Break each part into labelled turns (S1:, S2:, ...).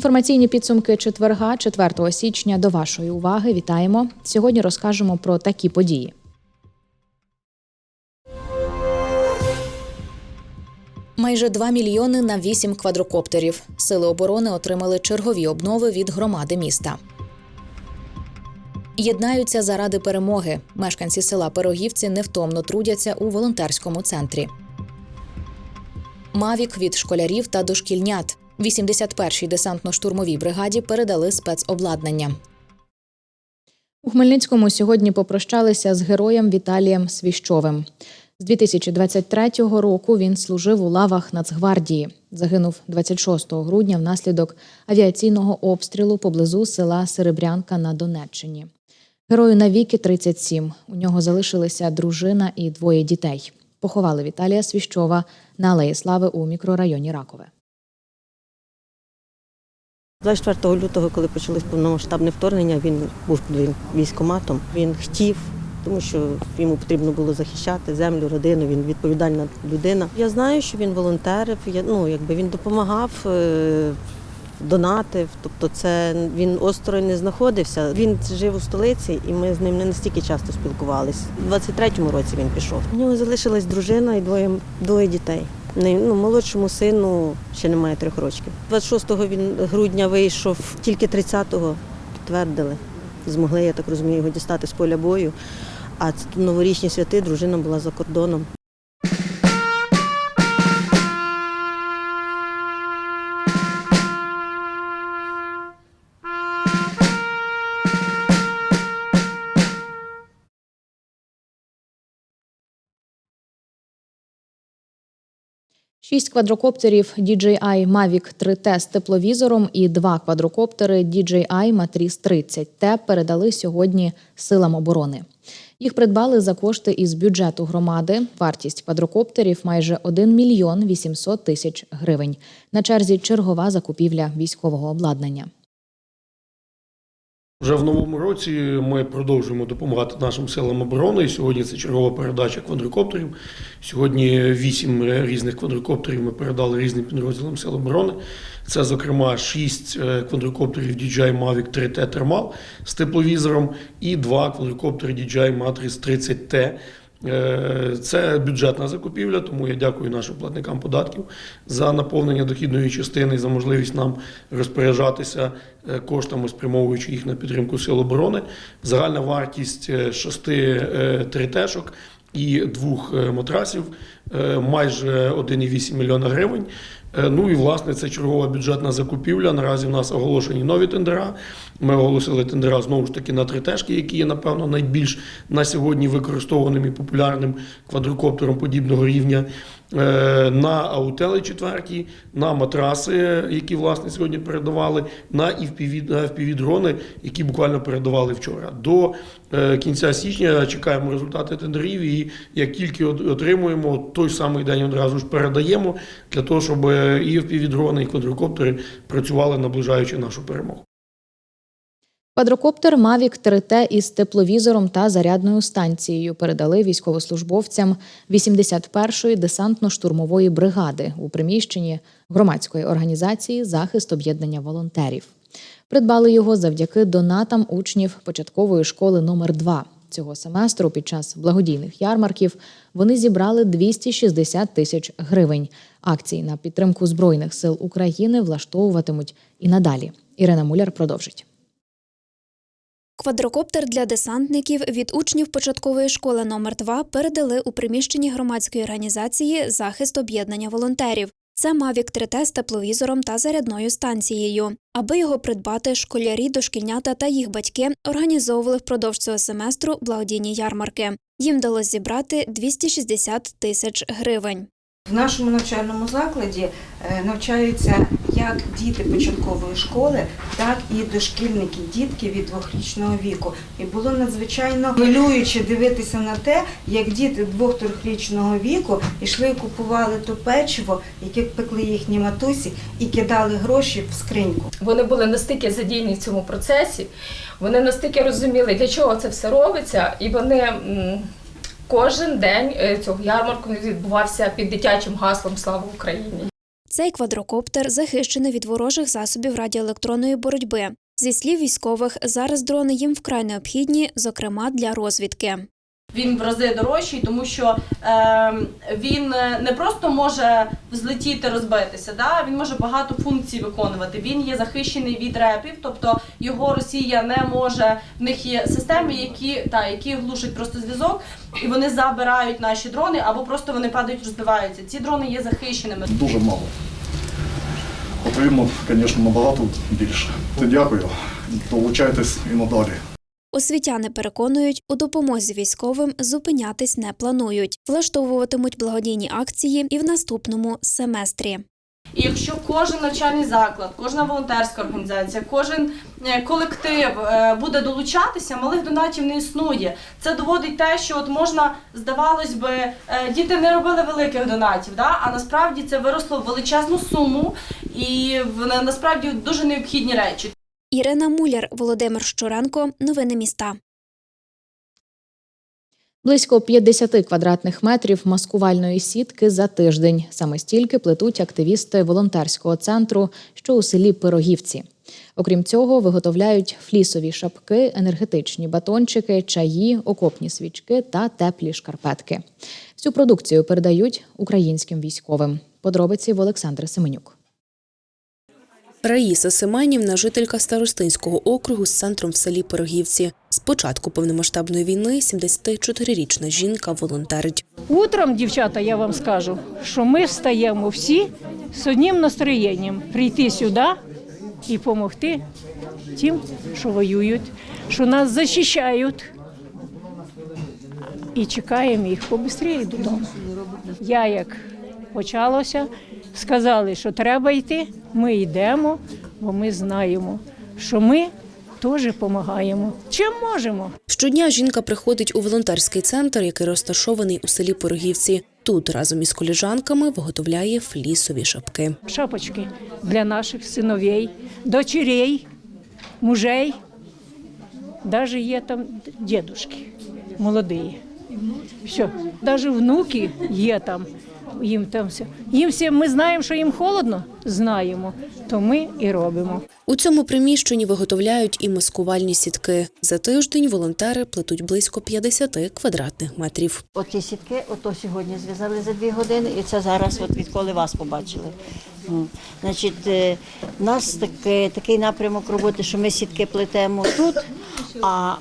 S1: Інформаційні підсумки четверга, 4 січня, до вашої уваги. Вітаємо. Сьогодні розкажемо про такі події. Майже 2 мільйони на 8 квадрокоптерів. Сили оборони отримали чергові обнови від громади міста. Єднаються заради перемоги. Мешканці села Пирогівці невтомно трудяться у волонтерському центрі. Мавік від школярів та дошкільнят. 81-й десантно-штурмовій бригаді передали спецобладнання. У Хмельницькому сьогодні попрощалися з героєм Віталієм Свіщовим. З 2023 року він служив у лавах Нацгвардії. Загинув 26 грудня внаслідок авіаційного обстрілу поблизу села Серебрянка на Донеччині. Герою навіки 37. У нього залишилися дружина і двоє дітей. Поховали Віталія Свіщова на Алеї Слави у мікрорайоні Ракове.
S2: 24 лютого, коли почалось повномасштабне вторгнення, він був під військкоматом. Він хотів, тому що йому потрібно було захищати землю, родину. Він відповідальна людина. Я знаю, що він волонтерив. Я ну якби він допомагав. е, Донатив, тобто це він осторонь не знаходився. Він жив у столиці, і ми з ним не настільки часто спілкувалися. У 23-му році він пішов. У нього залишилась дружина і двоє, двоє дітей. Ну, молодшому сину ще немає трьох років. 26 він грудня вийшов, тільки 30-го підтвердили. Змогли, я так розумію, його дістати з поля бою. А новорічні святи, дружина була за кордоном.
S1: Шість квадрокоптерів DJI Mavic 3T з тепловізором і два квадрокоптери DJI Matrice 30T передали сьогодні силам оборони. Їх придбали за кошти із бюджету громади. Вартість квадрокоптерів майже 1 мільйон 800 тисяч гривень. На черзі чергова закупівля військового обладнання.
S3: Вже в новому році ми продовжуємо допомагати нашим силам оборони. Сьогодні це чергова передача квадрокоптерів. Сьогодні вісім різних квадрокоптерів ми передали різним підрозділам сил оборони. Це, зокрема, шість е, квадрокоптерів DJI Mavic 3T Thermal з тепловізором і два квадрокоптери DJI Matrix 30T. Е, Це бюджетна закупівля, тому я дякую нашим платникам податків за наповнення дохідної частини за можливість нам розпоряджатися е, коштами, спрямовуючи їх на підтримку сил оборони. Загальна вартість е, шести тритешок і двох матрасів майже 1,8 мільйона гривень. Е, Ну і власне це чергова бюджетна закупівля. Наразі в нас оголошені нові тендера. Ми оголосили тендера знову ж таки на тритешки, які є, напевно, найбільш на сьогодні використованим і популярним квадрокоптером подібного рівня. Е, На аутели четверті, на матраси, які власне сьогодні передавали, на FPV, на FPV дрони, які буквально передавали вчора. До е, кінця січня чекаємо результати тендерів, і як тільки отримуємо, той самий день одразу ж передаємо для того, щоб е, і FPV дрони, і квадрокоптери працювали, наближаючи нашу перемогу.
S1: Квадрокоптер Mavic 3T із тепловізором та зарядною станцією передали військовослужбовцям 81-ї десантно-штурмової бригади у приміщенні громадської організації Захист об'єднання волонтерів. Придбали його завдяки донатам учнів початкової школи номер 2 Цього семестру під час благодійних ярмарків вони зібрали 260 тисяч гривень. Акції на підтримку Збройних сил України влаштовуватимуть і надалі. Ірина Муляр продовжить.
S4: Квадрокоптер для десантників від учнів початкової школи номер 2 передали у приміщенні громадської організації Захист об'єднання волонтерів. Це Mavic 3T з тепловізором та зарядною станцією. Аби його придбати, школярі, дошкільнята та їх батьки організовували впродовж цього семестру благодійні ярмарки. Їм вдалося зібрати 260 тисяч гривень.
S5: В нашому навчальному закладі е, навчаються як діти початкової школи, так і дошкільники, дітки від двохрічного віку. І було надзвичайно хвилююче дивитися на те, як діти двох-трьохрічного віку йшли і купували то печиво, яке пекли їхні матусі, і кидали гроші в скриньку.
S6: Вони були настільки задіяні в цьому процесі, вони настільки розуміли, для чого це все робиться, і вони кожен день е, цього ярмарку відбувався під дитячим гаслом Слава Україні.
S4: Цей квадрокоптер захищений від ворожих засобів радіоелектронної боротьби. Зі слів військових, зараз дрони їм вкрай необхідні, зокрема для розвідки.
S7: Він в рази дорожчий, тому що е, він не просто може взлетіти, розбитися, да? він може багато функцій виконувати. Він є захищений від репів, тобто його Росія не може. В них є системи, які, та, які глушать просто зв'язок, і вони забирають наші дрони або просто вони падають, розбиваються. Ці дрони є захищеними.
S8: Дуже мало. Потрібно, звісно, набагато більше. Дякую. Долучайтесь і надалі.
S4: Освітяни переконують, у допомозі військовим зупинятись не планують, влаштовуватимуть благодійні акції і в наступному семестрі.
S7: І якщо кожен навчальний заклад, кожна волонтерська організація, кожен е, колектив е, буде долучатися, малих донатів не існує. Це доводить те, що от можна, здавалось би, е, діти не робили великих донатів, да? а насправді це виросло в величезну суму і насправді дуже необхідні речі.
S4: Ірина Муляр, Володимир Щуренко. Новини міста.
S1: Близько 50 квадратних метрів маскувальної сітки за тиждень. Саме стільки плетуть активісти волонтерського центру, що у селі Пирогівці. Окрім цього, виготовляють флісові шапки, енергетичні батончики, чаї, окопні свічки та теплі шкарпетки. Всю продукцію передають українським військовим. Подробиці в Олександра Семенюк.
S9: Раїса Семенівна – жителька Старостинського округу з центром в селі Пирогівці. З початку повномасштабної війни 74-річна жінка волонтерить.
S10: Утром, дівчата, я вам скажу, що ми встаємо всі з одним настроєнням прийти сюди і допомогти тим, що воюють, що нас захищають. І чекаємо їх побистріше додому. Я як почалося, сказали, що треба йти, ми йдемо, бо ми знаємо, що ми теж допомагаємо. Чим можемо.
S9: Щодня жінка приходить у волонтерський центр, який розташований у селі Пирогівці. Тут разом із коліжанками виготовляє флісові шапки.
S10: шапочки для наших синовей, дочерей, мужей. Даже є там дідушки молоді. Все, навіть внуки є там. Їм там все. Їм всім ми знаємо, що їм холодно, знаємо, то ми і робимо.
S9: У цьому приміщенні виготовляють і маскувальні сітки. За тиждень волонтери плетуть близько 50 квадратних метрів.
S2: Оці сітки, ото сьогодні зв'язали за дві години, і це зараз, от відколи вас побачили. Значить, е, у нас таке, такий напрямок роботи, що ми сітки плетемо тут, а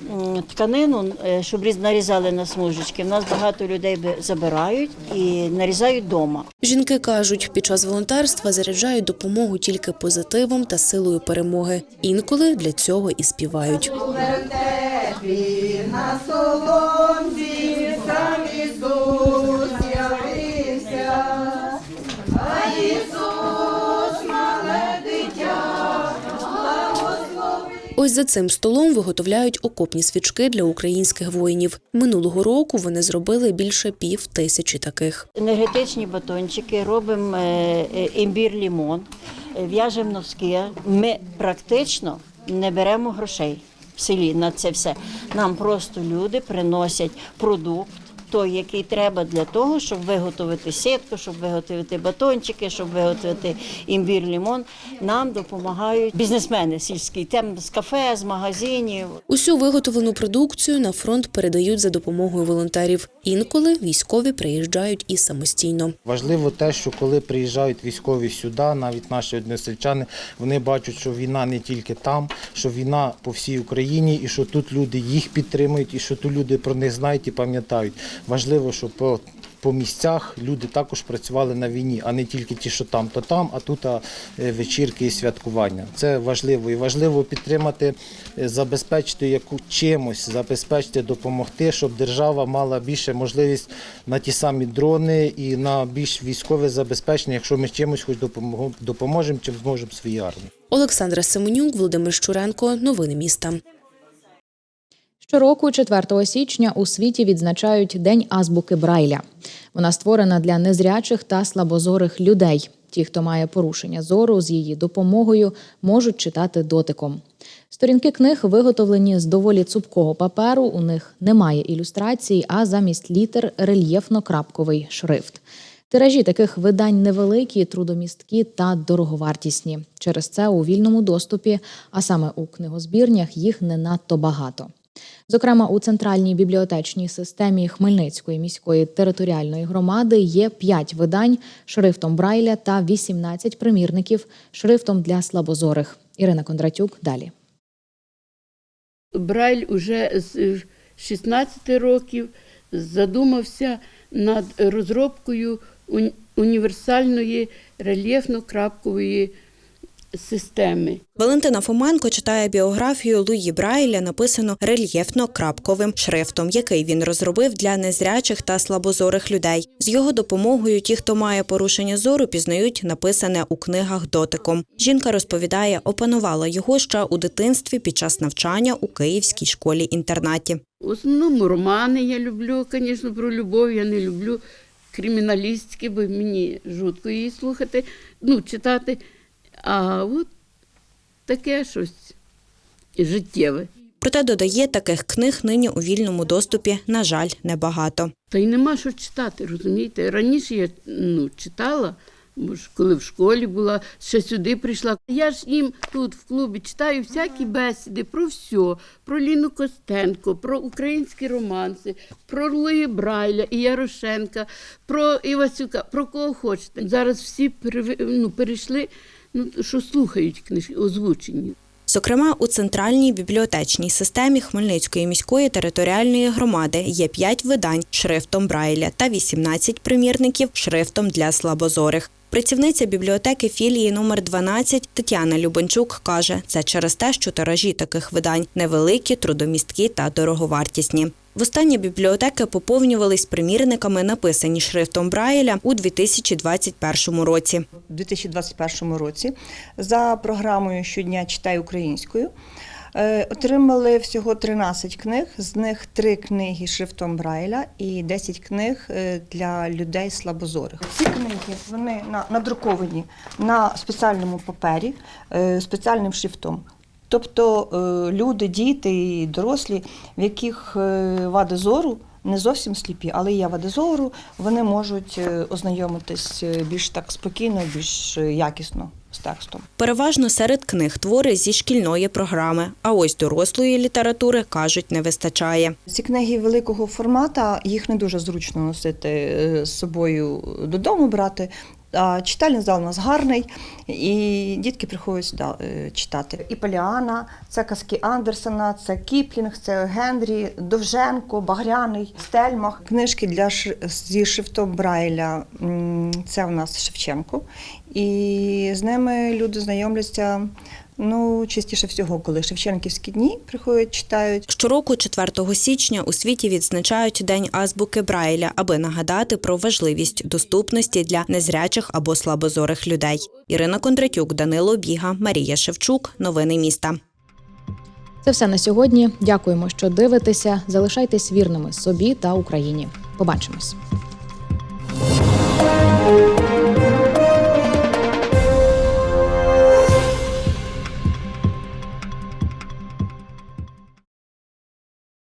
S2: тканину, е, щоб різ- нарізали на смужечки, в нас багато людей би- забирають і нарізають вдома.
S9: Жінки кажуть, під час волонтерства заряджають допомогу тільки позитивом та силою перемоги. Інколи для цього і співають. Ось за цим столом виготовляють окопні свічки для українських воїнів. Минулого року вони зробили більше пів тисячі таких.
S2: Енергетичні батончики, робимо е, е, імбір лімон, е, в'яжемо носки. Ми практично не беремо грошей в селі на це все. Нам просто люди приносять продукт. Той, який треба для того, щоб виготовити сітку, щоб виготовити батончики, щоб виготовити імбір лімон. Нам допомагають бізнесмени сільські, там з кафе, з магазинів.
S9: Усю виготовлену продукцію на фронт передають за допомогою волонтерів. Інколи військові приїжджають і самостійно.
S11: Важливо те, що коли приїжджають військові сюди, навіть наші односельчани, вони бачать, що війна не тільки там, що війна по всій Україні, і що тут люди їх підтримують, і що тут люди про них знають і пам'ятають. Важливо, щоб про по місцях люди також працювали на війні, а не тільки ті, що там, то там, а тут а, е, вечірки і святкування. Це важливо. І важливо підтримати, е, забезпечити яку чимось, забезпечити, допомогти, щоб держава мала більше можливість на ті самі дрони і на більш військове забезпечення, якщо ми чимось хоч допоможемо, чим зможемо своїй армії.
S9: Олександра Семенюк, Володимир Щуренко. Новини міста.
S1: Щороку, 4 січня, у світі відзначають День азбуки Брайля. Вона створена для незрячих та слабозорих людей. Ті, хто має порушення зору, з її допомогою можуть читати дотиком. Сторінки книг виготовлені з доволі цупкого паперу. У них немає ілюстрацій, а замість літер рельєфно-крапковий шрифт. Тиражі таких видань невеликі, трудомісткі та дороговартісні. Через це у вільному доступі, а саме у книгозбірнях, їх не надто багато. Зокрема, у центральній бібліотечній системі Хмельницької міської територіальної громади є 5 видань шрифтом Брайля та 18 примірників шрифтом для слабозорих. Ірина Кондратюк далі.
S12: Брайль уже з 16 років задумався над розробкою універсальної рельєфно-крапкової системи.
S13: Валентина Фоменко читає біографію Луї Брайля, написану рельєфно-крапковим шрифтом, який він розробив для незрячих та слабозорих людей. З його допомогою ті, хто має порушення зору, пізнають написане у книгах дотиком. Жінка розповідає, опанувала його ще у дитинстві під час навчання у київській школі-інтернаті.
S12: В основному романи я люблю, звісно, про любов я не люблю криміналістики, бо мені жутко її слухати, ну, читати. А от таке щось життєве.
S13: Проте додає, таких книг нині у вільному доступі, на жаль, небагато.
S12: Та й нема що читати, розумієте? Раніше я ну, читала, бо ж коли в школі була, ще сюди прийшла. Я ж їм тут в клубі читаю всякі бесіди про все, про Ліну Костенко, про українські романси, про Луї Брайля і Ярошенка, про Івасюка, про кого хочете. Зараз всі ну, перейшли, ну, що слухають книжки, озвучені.
S13: Зокрема, у центральній бібліотечній системі Хмельницької міської територіальної громади є 5 видань шрифтом Брайля та 18 примірників шрифтом для слабозорих. Працівниця бібліотеки філії номер 12 Тетяна Любенчук каже, це через те, що тиражі таких видань невеликі, трудомісткі та дороговартісні. Востаннє бібліотеки поповнювались примірниками, написані шрифтом Брайля у 2021 році.
S14: У 2021 році за програмою Щодня читай українською. е, Отримали всього 13 книг, з них 3 книги шрифтом Брайля і 10 книг е, для людей слабозорих. Ці книги вони на- надруковані на спеціальному папері, е, спеціальним шрифтом. Тобто е, люди, діти і дорослі, в яких е, вади зору не зовсім сліпі, але є вади зору, вони можуть е, ознайомитись більш так спокійно, більш якісно з текстом.
S13: Переважно серед книг твори зі шкільної програми, а ось дорослої літератури, кажуть, не вистачає.
S14: Ці книги великого формата, їх не дуже зручно носити з собою додому брати. А читальний зал у нас гарний, і дітки приходять сюди е, читати. І Поліана, це казки Андерсена, це Кіплінг, це Генрі, Довженко, Багряний, Стельмах. Книжки для зі шрифтом Брайля це у нас Шевченко. І з ними люди знайомляться ну, частіше всього, коли Шевченківські дні приходять, читають.
S13: Щороку, 4 січня, у світі відзначають День азбуки Брайля, аби нагадати про важливість доступності для незрячих або слабозорих людей. Ірина Кондратюк, Данило Біга, Марія Шевчук. Новини міста.
S1: Це все на сьогодні. Дякуємо, що дивитеся. Залишайтесь вірними собі та Україні. Побачимось.